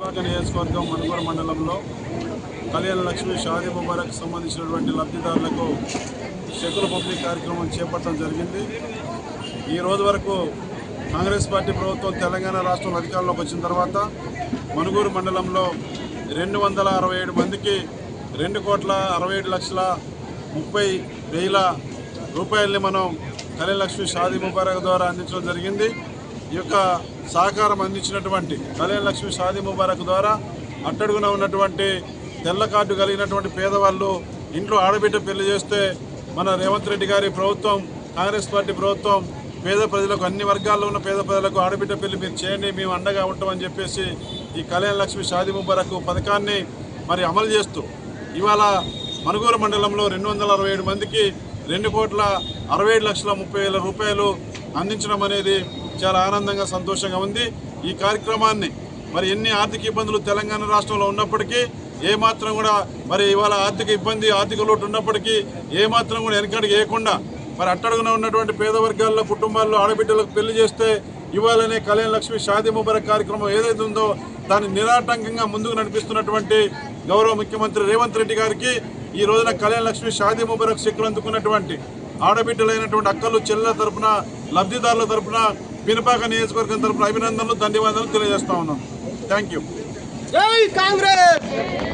విశాఖ నియోజకవర్గం మణుగూరు మండలంలో కళ్యాణ లక్ష్మి షాదీ ముబారక్ సంబంధించినటువంటి లబ్ధిదారులకు చెక్కుల పంపిణీ కార్యక్రమం చేపట్టడం జరిగింది. ఈ రోజు వరకు కాంగ్రెస్ పార్టీ ప్రభుత్వం తెలంగాణ రాష్ట్రంలో అధికారంలోకి వచ్చిన తర్వాత మణుగూరు మండలంలో రెండు వందల అరవై ఏడు మందికి రెండు కోట్ల అరవై ఏడు లక్షల ముప్పై వేల రూపాయల్ని మనం కళ్యాణ లక్ష్మి షాదీ ముబారక్ ద్వారా అందించడం జరిగింది. ఈ యొక్క సహకారం అందించినటువంటి కళ్యాణ లక్ష్మి షాదీ ముబారక్ ద్వారా అట్టడుగున ఉన్నటువంటి తెల్ల కార్డు కలిగినటువంటి పేదవాళ్ళు ఇంట్లో ఆడబిడ్డ పెళ్ళి చేస్తే మన రేవంత్ రెడ్డి గారి ప్రభుత్వం కాంగ్రెస్ పార్టీ ప్రభుత్వం పేద ప్రజలకు అన్ని వర్గాల్లో ఉన్న పేద ప్రజలకు ఆడబిడ్డ పెళ్ళి మీరు చేయండి మేము అండగా ఉంటామని చెప్పేసి ఈ కళ్యాణ లక్ష్మి షాదీ ముబారక్ పథకాన్ని మరి అమలు చేస్తూ ఇవాళ మనుగూరు మండలంలో రెండు వందల అరవై ఏడు మందికి రెండు కోట్ల అరవై లక్షల ముప్పై వేల రూపాయలు అందించడం అనేది చాలా ఆనందంగా సంతోషంగా ఉంది. ఈ కార్యక్రమాన్ని మరి ఎన్ని ఆర్థిక ఇబ్బందులు తెలంగాణ రాష్ట్రంలో ఉన్నప్పటికీ ఏ మాత్రం కూడా మరి ఇవాళ ఆర్థిక ఇబ్బంది ఆర్థిక లోటు ఉన్నప్పటికీ ఏ మాత్రం కూడా వెనకడికి వేయకుండా మరి అట్టడుగున ఉన్నటువంటి పేద వర్గాల్లో కుటుంబాల్లో ఆడబిడ్డలకు పెళ్ళి చేస్తే ఇవాళనే కళ్యాణ లక్ష్మి షాదీ ముబారక్ కార్యక్రమం ఏదైతే ఉందో దాన్ని నిరాటంకంగా ముందుకు నడిపిస్తున్నటువంటి గౌరవ ముఖ్యమంత్రి రేవంత్ రెడ్డి గారికి ఈ రోజున కళ్యాణ లక్ష్మి షాదీ ముబారక్ చెక్కులు అందుకున్నటువంటి ఆడబిడ్డలైనటువంటి అక్కలు చెల్లెల తరపున లబ్ధిదారుల తరపున పినపాక నియోజకవర్గం తరపున అభినందనలు ధన్యవాదాలు తెలియజేస్తా ఉన్నాను థ్యాంక్ యూ కాంగ్రెస్!